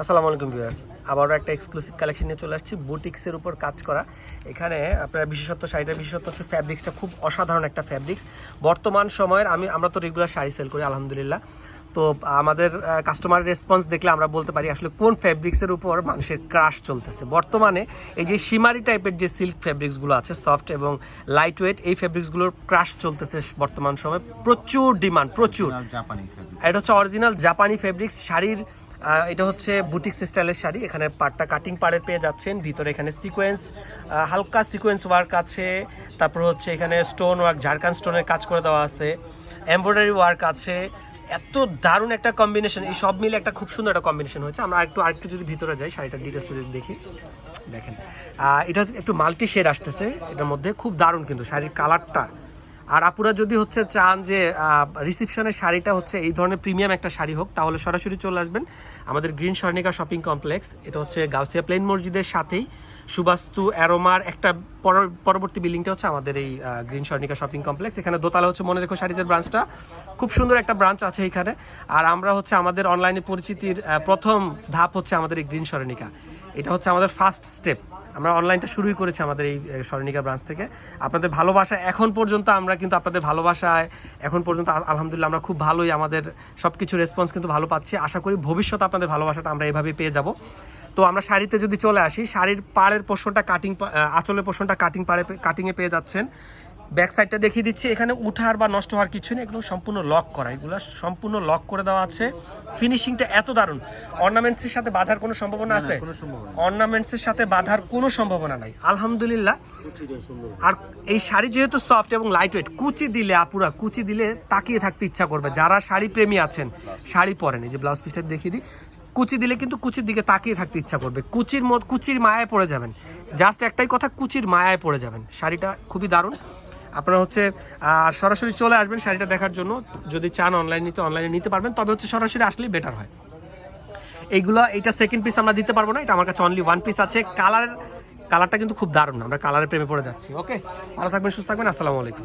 আসসালামু আলাইকুম ভিউয়ার্স আবারও একটা এক্সক্লুসিভ কালেকশন নিয়ে চলে আসছি। বুটিক্সের উপর কাজ করা। এখানে আপনার বিশেষত্ব শাড়িটার বিশেষত্ব হচ্ছে ফ্যাব্রিক্সটা খুব অসাধারণ একটা ফ্যাব্রিক্স বর্তমান সময়ের আমি আমরা তো রেগুলার শাড়ি সেল করি আলহামদুলিল্লাহ। তো আমাদের কাস্টমার রেসপন্স দেখলে আমরা বলতে পারি আসলে কোন ফ্যাব্রিক্সের উপর মানুষের ক্রাশ চলতেছে। বর্তমানে এই যে সীমারি টাইপের যে সিল্ক ফ্যাব্রিক্সগুলো আছে সফট এবং লাইট ওয়েট এই ফ্যাব্রিক্সগুলোর ক্রাশ চলতেছে বর্তমান সময়ে। প্রচুর ডিমান্ড প্রচুর। জাপানি এটা হচ্ছে অরিজিনাল জাপানি ফেব্রিক্স শাড়ির এটা হচ্ছে বুটিক স্টাইলের শাড়ি। এখানে পাটটা কাটিং পাড়ের পেয়ে যাচ্ছেন। ভিতরে এখানে সিকোয়েন্স হালকা সিকোয়েন্স ওয়ার্ক আছে। তারপর হচ্ছে এখানে স্টোন ওয়ার্ক ঝাড়খান স্টোনের কাজ করে দেওয়া আছে। এমব্রয়ডারি ওয়ার্ক আছে। এত দারুণ একটা কম্বিনেশন এই সব মিলে একটা খুব সুন্দর একটা কম্বিনেশন হয়েছে। আমরা আরেকটু আরেকটু যদি ভিতরে যাই, শাড়িটার ডিটেলস যদি দেখি। দেখেন। এটা একটু মাল্টি শেড আসতেছে। এটার মধ্যে খুব দারুণ কিন্তু শাড়ির কালারটা আর আপুরা যদি হচ্ছে চান যে রিসেপশনের শাড়িটা হচ্ছে এই ধরনের প্রিমিয়াম একটা শাড়ি হোক, তাহলে সরাসরি চলে আসবেন আমাদের গ্রিন স্বর্ণিকা শপিং কমপ্লেক্স। এটা হচ্ছে গাউসিয়া প্লেন মসজিদের সাথেই। সুবাস্তু অ্যারোমার একটা পর- পরবর্তী বিল্ডিংটা হচ্ছে আমাদের এই গ্রিন স্বর্ণিকা শপিং কমপ্লেক্স। এখানে দোতলা হচ্ছে মনে রেখো শাড়িজের ব্রাঞ্চটা খুব সুন্দর একটা ব্রাঞ্চ আছে এখানে। আর আমরা হচ্ছে আমাদের অনলাইনে পরিচিতির প্রথম ধাপ হচ্ছে আমাদের এই গ্রিন স্বর্ণিকা। এটা হচ্ছে আমাদের ফার্স্ট স্টেপ আমরা অনলাইনটা শুরুই করেছি আমাদের এই স্মরণিকা ব্রাঞ্চ থেকে। আপনাদের ভালোবাসা এখন পর্যন্ত আমরা কিন্তু আপনাদের ভালোবাসায় এখন পর্যন্ত আলহামদুলিল্লাহ আমরা খুব ভালোই আমাদের সব কিছু রেসপন্স কিন্তু ভালো পাচ্ছি। আশা করি ভবিষ্যতে আপনাদের ভালোবাসাটা আমরা এভাবেই পেয়ে যাব। তো আমরা শাড়িতে যদি চলে আসি, শাড়ির পাড়ের পোষণটা কাটিং আঁচলের পোষণটা কাটিং পাড়ে কাটিংয়ে পেয়ে যাচ্ছেন। ব্যাক সাইডটা দেখিয়ে দিচ্ছি। এখানে উঠার বা নষ্ট হওয়ার কিছু নেই এগুলো সম্পূর্ণ লক করা। এগুলো সম্পূর্ণ লক করে দেওয়া আছে। ফিনিশিংটা এত দারুণ। অর্নামেন্টসের সাথে বাধার কোনো সম্ভাবনা আছে? অর্নামেন্টসের সাথে বাধার কোনো সম্ভাবনা নাই। আলহামদুলিল্লাহ। আর এই শাড়ি যেহেতু সফট এবং লাইট ওয়েট কুচি দিলে আপুরা কুচি দিলে তাকিয়ে থাকতে ইচ্ছা করবে। যারা শাড়ি প্রেমী আছেন শাড়ি পরেন এই যে ব্লাউজ পিসটা দেখিয়ে দিই। কুচি দিলে কিন্তু কুচির দিকে তাকিয়ে থাকতে ইচ্ছা করবে। কুচির মত কুচির মায়ায় পড়ে যাবেন। জাস্ট একটাই কথা কুচির মায়ায় পড়ে যাবেন। শাড়িটা খুবই দারুণ। আপনারা হচ্ছে সরাসরি চলে আসবেন শাড়িটা দেখার জন্য। যদি চান অনলাইন নিতে অনলাইনে নিতে পারবেন, তবে হচ্ছে সরাসরি আসলেই বেটার হয়। এইগুলো এটা সেকেন্ড পিস আমরা দিতে পারব না, এটা আমার কাছে অনলি ওয়ান পিস আছে। কালার কালারটা কিন্তু খুব দারুণ, আমরা কালারের প্রেমে পড়ে যাচ্ছি ওকে ভালো থাকবেন, সুস্থ থাকবেন, আসসালামু আলাইকুম।